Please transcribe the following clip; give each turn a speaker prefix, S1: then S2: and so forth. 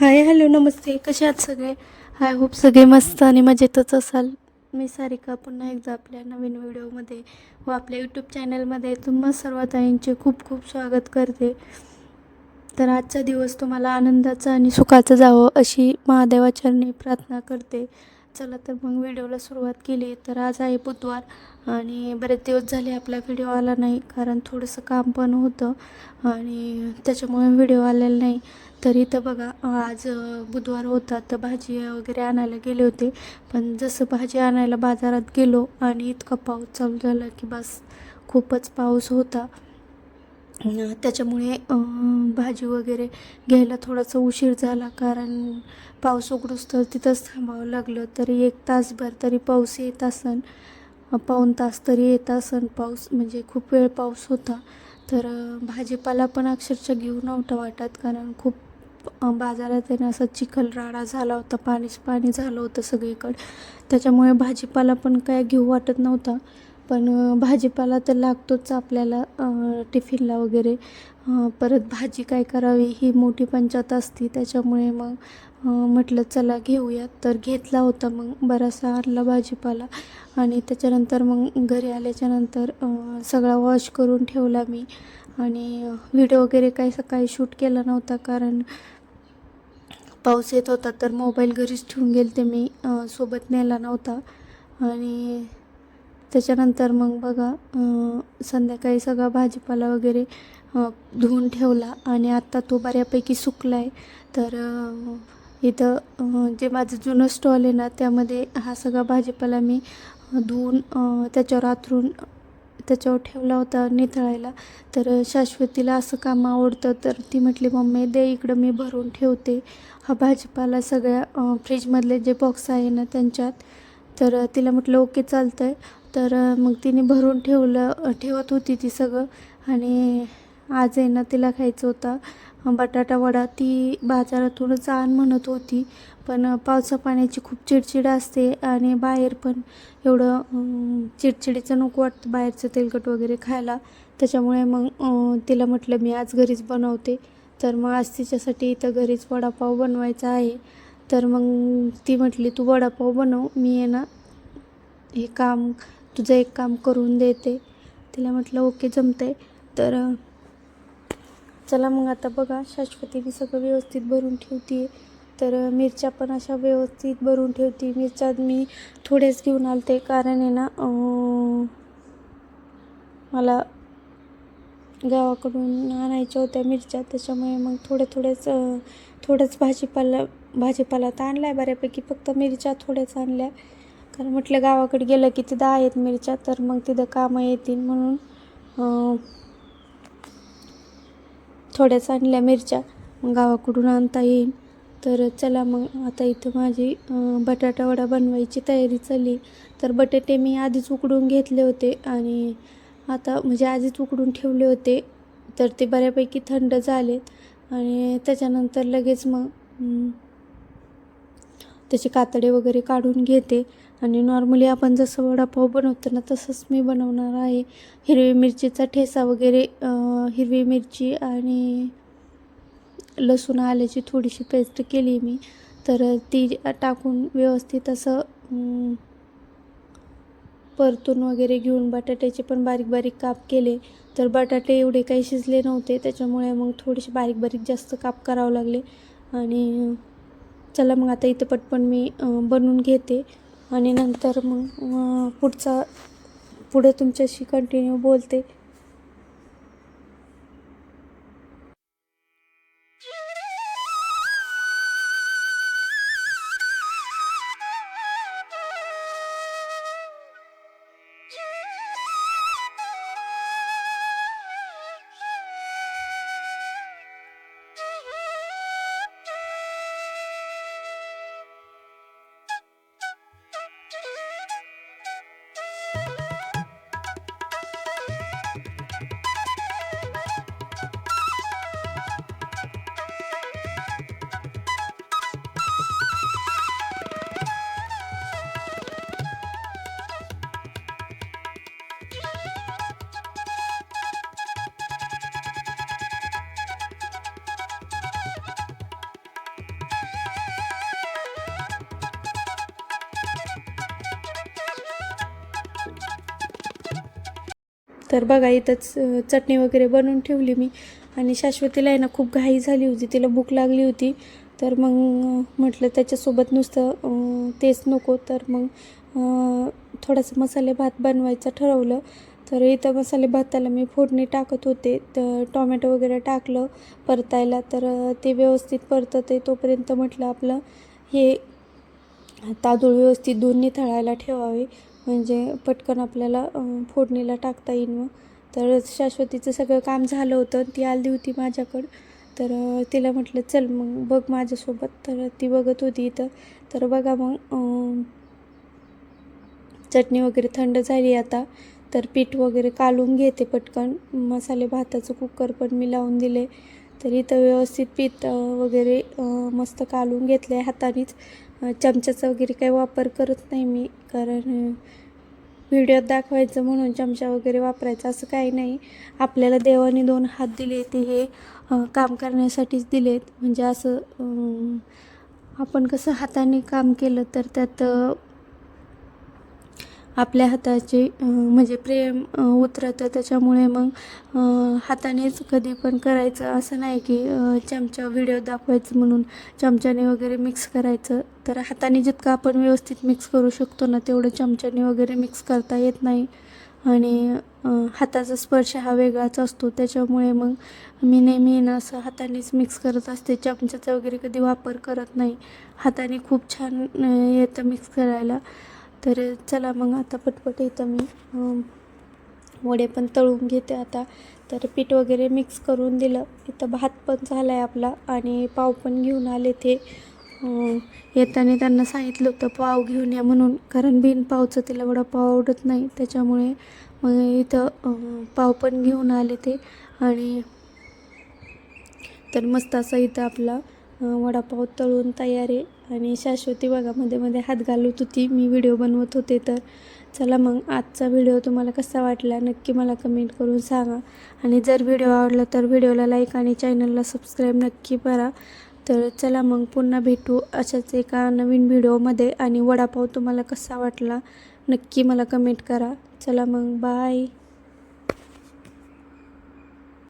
S1: Hi hello नमस्ते. कसे आहात सगळे? आय होप सगळे मस्त आणि मजेतच असाल. मी सारिका पुन्हा एकदा आपल्या नवीन व्हिडिओमध्ये व आपल्या यूट्यूब चॅनलमध्ये तुम्हा सर्व ताईंचे खूप खूप स्वागत करते. तर आजचा दिवस तुम्हाला आनंदाचा आणि सुखाचा जावं अशी महादेवाचरणी प्रार्थना करते. चला तर मग व्हिडिओला सुरुवात केली. तर आज आहे बुधवार आणि बरेच दिवस झाले आपला व्हिडिओ आला नाही कारण थोडंसं काम पण होतं आणि त्याच्यामुळे व्हिडिओ आलेला नाही. तर इथं बघा आज बुधवार होता तर भाजी वगैरे आणायला गेले होते. पण जसं भाजी आणायला बाजारात गेलो आणि इतका पाऊस चालू झाला की बस खूपच पाऊस होता. त्याच्यामुळे भाजी वगैरे घ्यायला थोडासा उशीर झाला. कारण पाऊस उघडूस तर तिथंच थांबावं लागलं. तरी एक तासभर तरी पाऊस येत असन. पाऊण तास तरी येत असन पाऊस. म्हणजे खूप वेळ पाऊस होता. तर भाजीपाला पण अक्षरशः घेऊ नव्हतं वाटत. कारण खूप बाजारात येणं असं चिखल राडा झाला होता. पाणीच पाणी झालं होतं सगळीकडे. त्याच्यामुळे भाजीपाला पण काय घेऊ वाटत नव्हता. पण भाजीपाला तर लागतोच आपल्याला टिफिनला वगैरे. परत भाजी काय करावी ही मोठी पंचायत असती त्याच्यामुळे मग म्हटलं चला घेऊयात. तर घेतला होता मग बरासा आणला भाजीपाला. आणि त्याच्यानंतर मग घरी आल्याच्यानंतर सगळा वॉश करून ठेवला मी. आणि व्हिडिओ वगैरे काही सकाळी शूट केला नव्हता कारण पाऊस येत होता तर मोबाईल घरीच ठेवून गेले ते मी सोबत नेला नव्हता. आणि त्याच्यानंतर मग बघा संध्याकाळी सगळा भाजीपाला वगैरे धुवून ठेवला आणि आत्ता तो बऱ्यापैकी सुकला आहे तर इथं जे माझं जुनं स्टॉल आहे ना त्यामध्ये हा सगळा भाजीपाला मी धुवून त्याच्यावर आथरून त्याच्यावर ठेवला होता निथळायला तर शाश्वतीला असं काम आवडतं तर ती म्हटली मम्मी दे इकडं मी भरून ठेवते. हा भाजीपाला सगळ्या फ्रीजमधले जे बॉक्स आहे ना त्यांच्यात तर तिला म्हटलं ओके चालतं आहे तर मग तिने भरून ठेवलं ठेवत होती ती सगळं. आणि आज आहे ना तिला खायचं होता. बटाटा वडा ती बाजारातूनच आण म्हणत होती. पण पावसा पाण्याची खूप चिडचिड असते आणि बाहेर पण एवढं चिडचिडीचं नको वाटतं बाहेरचं तेलकट वगैरे खायला. त्याच्यामुळे मग तिला म्हटलं मी आज घरीच बनवते. तर मग आज तिच्यासाठी इथं घरीच वडापाव बनवायचा आहे. तर मग ती म्हटली तू वडापाव बनव मी आहे ना हे काम तुझं एक काम करून देते. तिला म्हटलं ओके जमतंय. तर चला मग आता बघा शाश्वतीने सगळं व्यवस्थित भरून ठेवते तर मिरच्या पण अशा व्यवस्थित भरून ठेवते. मिरच्या मी थोड्याच घेऊन आलते. कारण आहे ना मला गावाकडून आणायच्या होत्या मिरच्या. त्याच्यामुळे मग थोड्या थोड्याच अं, थोडंच भाजीपाला भाजीपाला तर आणला आहे बऱ्यापैकी फक्त मिरच्या थोड्याच आणल्या. कारण म्हटलं गावाकडे गेलं की तिथं आहेत मिरच्या तर मग तिथं कामं येतील म्हणून थोड्याच आणल्या मिरच्या. मग गावाकडून आणता येईल. तर चला मग आता इथं माझी बटाटावडा बटाटा वडा बनवायची तयारी चालली. तर बटाटे मी आधीच उकडून घेतले होते आणि आता म्हणजे आधीच उकडून ठेवले होते. तर ते बऱ्यापैकी थंड झालेत आणि त्याच्यानंतर लगेच मग त्याचे कातडे वगैरे काढून घेते. आणि नॉर्मली आपण जसं वडापाव बनवतो ना तसंच मी बनवणार आहे. हिरवी मिरचीचा ठेसा वगैरे हिरवी मिरची आणि लसूण आल्याची थोडीशी पेस्ट केली मी. तर ती टाकून व्यवस्थित असं परतून वगैरे घेऊन बटाट्याचे पण बारीक बारीक काप केले. तर बटाटे एवढे काही शिजले नव्हते त्याच्यामुळे मग थोडेसे बारीक बारीक जास्त काप करावं लागले. आणि चला मग आता इथं पटपण मी बनवून घेते. आणि नंतर मग पुढचा पुढे तुमच्याशी कंटिन्यू बोलते. तर बघा इथंच चटणी वगैरे बनवून ठेवली मी. आणि शाश्वतीला आहे ना खूप घाई झाली होती. तिला भूक लागली होती. तर मग म्हटलं त्याच्यासोबत नुसतं तेच नको. तर मग थोडासा मसाले भात बनवायचं ठरवलं. तर इथं मसाले भाताला मी फोडणी टाकत होते. तर टॉमॅटो वगैरे टाकलं परतायला. तर ते व्यवस्थित परतत तोपर्यंत म्हटलं आपलं हे तांदूळ व्यवस्थित दोन्ही थळायला ठेवावे. म्हणजे पटकन आपल्याला फोडणीला टाकता येईल मग. तर शाश्वतीचं सगळं काम झालं होतं ती आली होती माझ्याकडं. तर तिला म्हटलं चल मग बघ माझ्यासोबत. तर ती बघत होती इथं. तर बघा मग चटणी वगैरे थंड झाली आता. तर पीठ वगैरे कालून घेते पटकन. मसाले भाताचं कुकर पण मी लावून दिले. तर इथं व्यवस्थित पीठ वगैरे मस्त कालून घेतले हातानेच. चमच्याचा वगैरे काही वापर करत नाही मी कारण व्हिडिओत दाखवायचं म्हणून चमचा वगैरे वापरायचा असं काही नाही. आपल्याला देवाने दोन हात दिले ते हे काम करण्यासाठीच दिलेत. म्हणजे असं आपण कसं हाताने काम केलं तर त्यात आपल्या हाताचे म्हणजे प्रेम उतरतं. त्याच्यामुळे मग हातानेच कधी पण करायचं. असं नाही की चमचा व्हिडिओ दाखवायचं म्हणून चमच्याने वगैरे मिक्स करायचं. तर हाताने जितकं आपण व्यवस्थित मिक्स करू शकतो ना तेवढं चमच्याने वगैरे मिक्स करता येत नाही. आणि हाताचा स्पर्श हा वेगळाच असतो. त्याच्यामुळे मग मी नेहमी ना असं हातानेच मिक्स करत असते. चमच्याचा वगैरे कधी वापर करत नाही. हाताने खूप छान येतं मिक्स करायला. तर चला मग आता पटपट इथं मी वडे पण तळून घेते आता. तर पीठ वगैरे मिक्स करून दिलं. इथं भात पण झाला आहे आपला आणि पाव पण घेऊन आले ते. येताना त्यांना सांगितलं होतं पाव घेऊन या म्हणून. कारण बिन पावचं तिला वडापाव आवडत नाही. त्याच्यामुळे मग इथं पाव पण घेऊन आले ते. आणि तर मस्त असा इथं आपला वडापाव तळून तयार आहे. आणि शाश्वती बघा मध्ये मध्ये हात घालत होती. मी व्हिडिओ बनवत होते तर. चला मग आजचा व्हिडिओ तुम्हाला कसा वाटला नक्की मला कमेंट करून सांगा. आणि जर व्हिडिओ आवडला तर व्हिडिओला लाईक आणि चॅनलला सबस्क्राईब नक्की करा. तर चला मग पुन्हा भेटू अशाच एका नवीन व्हिडिओमध्ये. आणि वडापाव तुम्हाला कसा वाटला नक्की मला कमेंट करा. चला मग बाय.